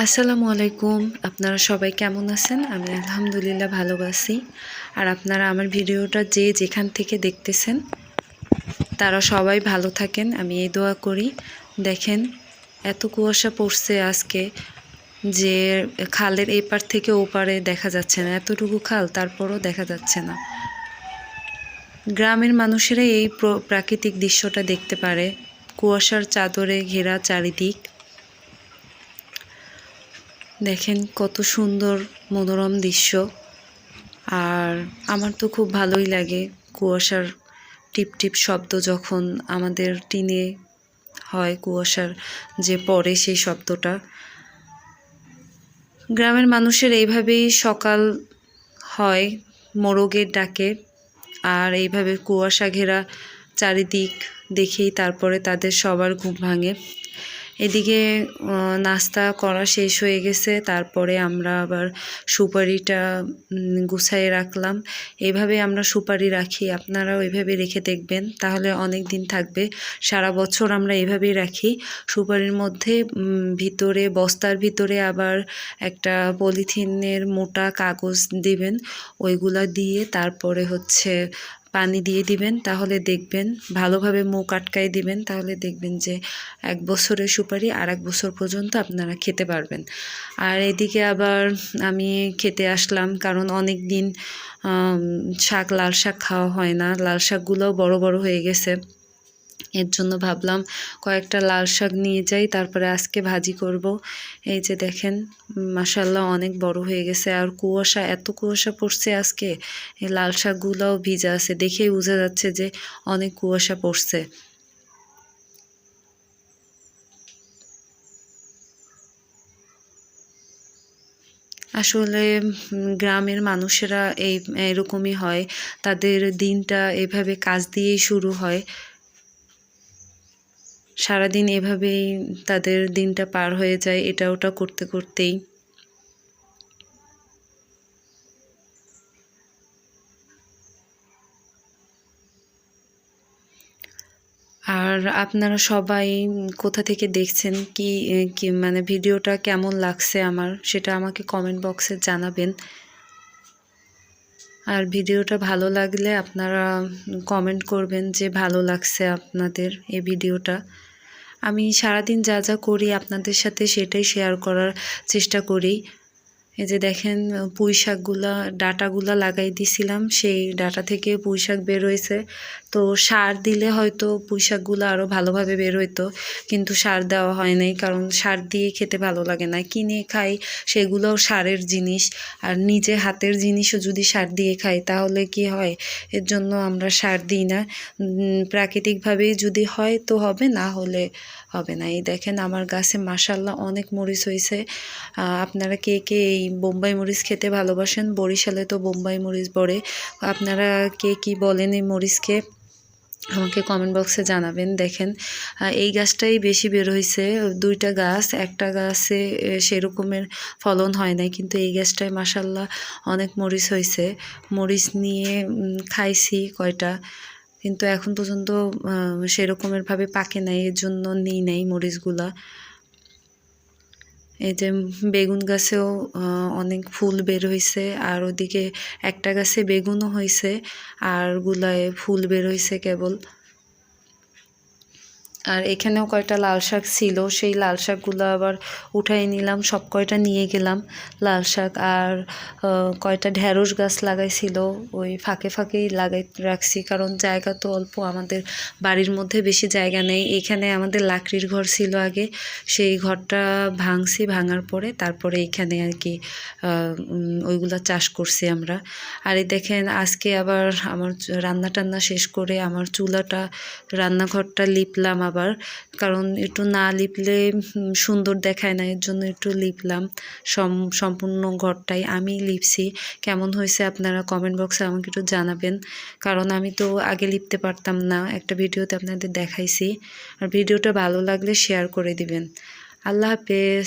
আসসালামু আলাইকুম। আপনারা সবাই কেমন আছেন? আমি আলহামদুলিল্লাহ ভালো আছি। আর আপনারা আমার ভিডিওটা যে যেখান থেকে দেখতেছেন, তারা সবাই ভালো থাকেন। আমি এই দোয়া করি। দেখেন, এত কুয়াশা পড়ছে আজকে যে খালের এপার থেকে ওপারে দেখা যাচ্ছে না। এতটুকু খাল, তারপরও দেখা যাচ্ছে না। গ্রামের মানুষেরা এই প্র- প্রাকৃতিক দৃশ্যটা দেখতে পারে। কুয়াশার চাদরে ঘেরা চারিদিক। দেখেন কত সুন্দর মনোরম দৃশ্য। আর আমার তো খুব ভালোই লাগে কুয়াশার টিপ টিপ শব্দ যখন আমাদের টিনে হয়, কুয়াশার যে পড়ে সেই শব্দটা। গ্রামের মানুষের এইভাবেই সকাল হয় মোরগের ডাকে, আর এইভাবে কুয়াশা ঘেরা চারিদিক দেখেই তারপরে তাদের সবার ঘুম ভাঙে। এদিকে নাস্তা করা শেষ হয়ে গেছে। তারপরে আমরা আবার সুপারিটা গুছায়ে রাখলাম। এইভাবে আমরা সুপারি রাখি। আপনারাও এইভাবে রেখে দেখবেন। তাহলে অনেক দিন থাকবে। সারা বছর আমরা এভাবেই রাখি। সুপারির মধ্যে ভিতরে, বস্তার ভিতরে আবার একটা পলিথিনের মোটা কাগজ দিবেন। ওইগুলা দিয়ে তারপরে হচ্ছে পানি দিয়ে দিবেন, তাহলে দেখবেন, ভালোভাবে মুখ আটকাই দিবেন, তাহলে দেখবেন যে এক বছরের সুপারি আর এক বছর পর্যন্ত আপনারা খেতে পারবেন। আর এদিকে আবার আমি খেতে আসলাম, কারণ অনেক দিন শাক, লাল শাক খাওয়া হয় না। লাল শাকগুলোও বড় বড় হয়ে গেছে। এর জন্য ভাবলাম কয়েকটা লাল শাক নিয়ে যাই, তারপরে আজকে ভাজি করব। এই যে দেখেন মাসাল্লাহ অনেক বড় হয়ে গেছে। আর কুয়াশা, এত কুয়াশা পড়ছে আজকে, এই লাল শাকগুলোও ভিজা আছে। দেখেই বোঝা যাচ্ছে যে অনেক কুয়াশা পড়ছে। আসলে গ্রামের মানুষেরা এই, এরকমই হয়। তাদের দিনটা এভাবে কাজ দিয়েই শুরু হয়। সারাদিন এভাবেই তাদের দিনটা পার হয়ে যায়, এটা ওটা করতে করতেই। আর আপনারা সবাই কোথা থেকে দেখছেন, কি মানে ভিডিওটা কেমন লাগছে আমার, সেটা আমাকে কমেন্ট বক্সে জানাবেন। আর ভিডিওটা ভালো লাগলে আপনারা কমেন্ট করবেন যে ভালো লাগছে আপনাদের এই ভিডিওটা। আমি সারাদিন যা যা করি আপনাদের সাথে সেটাই শেয়ার করার চেষ্টা করি। এই যে দেখেন পুঁই শাকগুলা, ডাটাগুলা লাগাই দিছিলাম, সেই ডাটা থেকে পুঁই শাক বের হয়েছে। তো সার দিলে হয়তো পুঁই শাকগুলো আরও ভালোভাবে বের হইতো, কিন্তু সার দেওয়া হয় নাই, কারণ সার দিয়ে খেতে ভালো লাগে না। কিনে খাই, সেগুলোও সারের জিনিস, আর নিজে হাতের জিনিসও যদি সার দিয়ে খাই, তাহলে কি হয়? এর জন্য আমরা সার দিই না। প্রাকৃতিকভাবেই যদি হয় তো হবে, না হলে হবে না। এই দেখেন, আমার গাছে মাসাল্লাহ অনেক মরিচ হয়েছে আপনারা কে কে এই বোম্বাই মরিচ খেতে ভালোবাসেন? বরিশালে তো বোম্বাই মরিচ পড়ে আপনারা কে কি বলেন এই মরিচকে? আমাকে কমেন্ট বক্সে জানাবেন দেখেন। এই গাছটাই বেশি বের হয়েছে দুইটা গাছ একটা গাছে সেরকমের ফলন হয় নাই কিন্তু এই গাছটায় মাসাল্লাহ অনেক মরিচ হয়েছে মরিচ নিয়ে খাইছি কয়টা কিন্তু এখন পর্যন্ত আহ, সেরকমের ভাবে পাকে নাই এর জন্য নিই নাই মরিচগুলা। এই যে বেগুন গাছেও অনেক ফুল বের হয়েছে আর ওদিকে একটা গাছে বেগুনও হয়েছে আর গুলায় ফুল বের হয়েছে কেবল। আর এখানেও কয়টা লাল শাক ছিল, সেই লাল শাকগুলো আবার উঠাই নিলাম, সব কয়টা নিয়ে গেলাম লাল শাক। আর কয়টা ঢ্যাঁড়স গাছ লাগাইছিল, ওই ফাঁকে ফাঁকেই লাগাই রাখছি, কারণ জায়গা তো অল্প, আমাদের বাড়ির মধ্যে বেশি জায়গা নেই। এখানে আমাদের লাকড়ির ঘর ছিল আগে, সেই ঘরটা ভাঙছি, ভাঙার পরে তারপরে এখানে আর কি ওইগুলো চাষ করছি আমরা। আর এই দেখেন, আজকে আবার আমার রান্না টান্না শেষ করে আমার চুলাটা, রান্নাঘরটা লিপলাম আবার, কারণ একটু না লিপলে সুন্দর দেখায় না, এর জন্য একটু লিপলাম। সম- সম্পূর্ণ ঘরটাই আমি লিপছি। কেমন হয়েছে আপনারা কমেন্ট বক্সে আমাকে একটু জানাবেন। কারণ আমি তো আগে লিপতে পারতাম না, একটা ভিডিওতে আপনাদের দেখাইছি। আর ভিডিওটা ভালো লাগলে শেয়ার করে দিবেন। আল্লাহ হাফেজ।